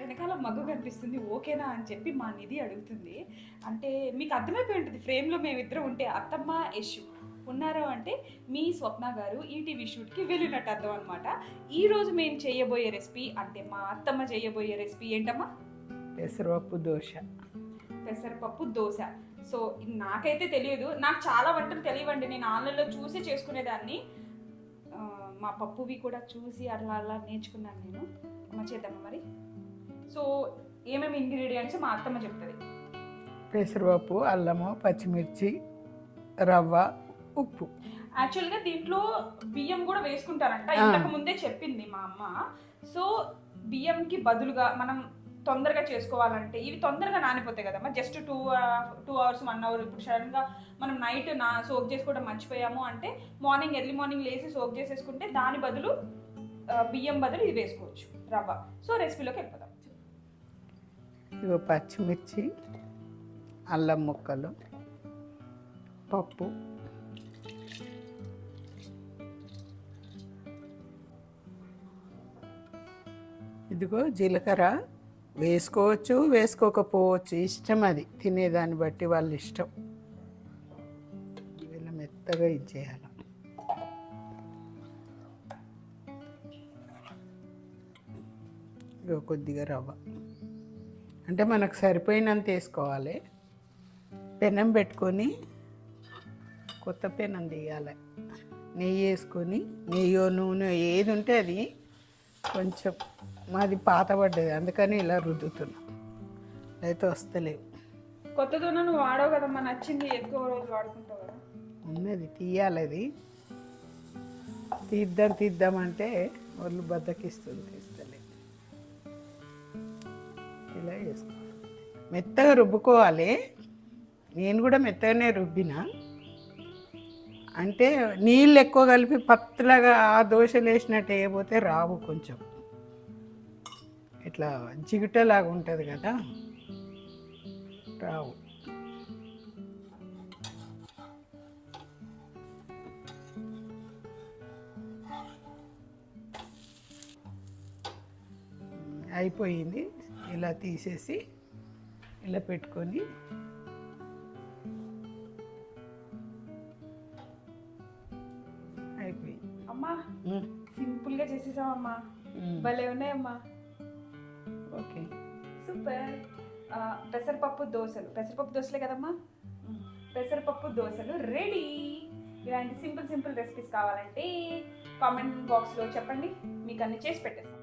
వెనకాల మగ్గు కనిపిస్తుంది ఓకేనా అని చెప్పి మా నిధి అడుగుతుంది. అంటే మీకు అర్థమైపోయి ఉంటుంది ఫ్రేమ్లో మేమిద్దరం ఉంటే అత్తమ్మ యశు ఉన్నారు అంటే మీ స్వప్న గారు ఈటీవీ షూట్కి వెళ్ళినట్టు అర్థం అనమాట ఈ రోజు మేము చేయబోయే రెసిపీ అంటే మా అత్తమ్మ చేయబోయే రెసిపీ ఏంటమ్మా? పెసరపప్పు దోశ. పెసరపప్పు దోశ. సో నాకైతే తెలియదు నాకు చాలా వంటలు తెలియవండి. నేను ఆన్లైన్లో చూసి చేసుకునేదాన్ని. మా పప్పువి కూడా చూసి అట్లా అలా నేర్చుకున్నాను నేను. అమ్మ చేద్దామా మరి? సో ఏమేమి ఇంగ్రీడియంట్స్ మా అత్తమ్మ చెప్తుంది? పెసరపప్పు అల్లము పచ్చిమిర్చి రవ్వ ఉప్పు. యాక్చువల్గా దీంట్లో బియ్యం కూడా వేసుకుంటారంట. ఇంతకు ముందే చెప్పింది మా అమ్మ. సో బియ్యంకి బదులుగా మనం తొందరగా చేసుకోవాలంటే ఇవి తొందరగా నానిపోతాయి కదమ్మా. Just two two hours one hour ఇప్పుడు సడన్గా మనం నైట్ నా సోక్ చేసుకోవడం మర్చిపోయాము అంటే మార్నింగ్ ఎర్లీ మార్నింగ్ లేచి సోక్ చేసేసుకుంటే దాని బదులు ఆ, బియ్యం బదులు ఇది వేసుకోవచ్చు రవ్వ. సో రెసిపీలోకి వెళ్ళిపోదాం. ఇగో పచ్చిమిర్చి అల్లం ముక్కలు పప్పు. ఇదిగో జీలకర్ర. వేసుకోవచ్చు వేసుకోకపోవచ్చు ఇష్టం అది. తినేదాన్ని బట్టి వాళ్ళ ఇష్టం. ఇలా మెత్తగా ఇచ్చేయాలి ఇగో కొద్దిగా రవ్వ. అంటే మనకు సరిపోయినంత వేసుకోవాలి. పెనం పెట్టుకొని కొత్త పెనం తీయాలి. నెయ్యి వేసుకొని నెయ్యో నూనె ఏది ఉంటే అది కొంచెం మాది పాతబడ్డది అందుకని ఇలా రుద్దుతున్నా. అయితే వస్తలేవు. కొత్తదో నువ్వు వాడవు కదమ్మా నచ్చింది ఎక్కువ రోజులు వాడుకుంటావు కదా. ఉన్నది తీయాలి అది. తీద్దాం తీద్దామంటే వాళ్ళు బద్దకిస్తుంది. ఇలా చేసుకోవాలి మెత్తగా రుబ్బుకోవాలి. నేను కూడా మెత్తగానే రుబ్బిన. అంటే నీళ్ళు ఎక్కువ కలిపి పత్లగా ఆ దోశలు వేసినట్టు వేయబోతే రావు కొంచెం. ఇట్లా జిగుటలాగా ఉంటుంది కదా. రావు. అయిపోయింది. ఇలా తీసేసి ఇలా పెట్టుకొని అయిపోయింది అమ్మా ఉమ్, సింపుల్గా చేసేసామమ్మా భలే ఉన్నాయమ్మా. ఓకే. సూపర్. పెసరపప్పు దోశలు. పెసరపప్పు దోశలే కదమ్మా? పెసరపప్పు దోశలు రెడీ. ఇలాంటి సింపుల్ సింపుల్ రెసిపీస్ కావాలంటే కామెంట్ బాక్స్లో చెప్పండి. మీకు అన్ని చేసి పెట్టేస్తాం.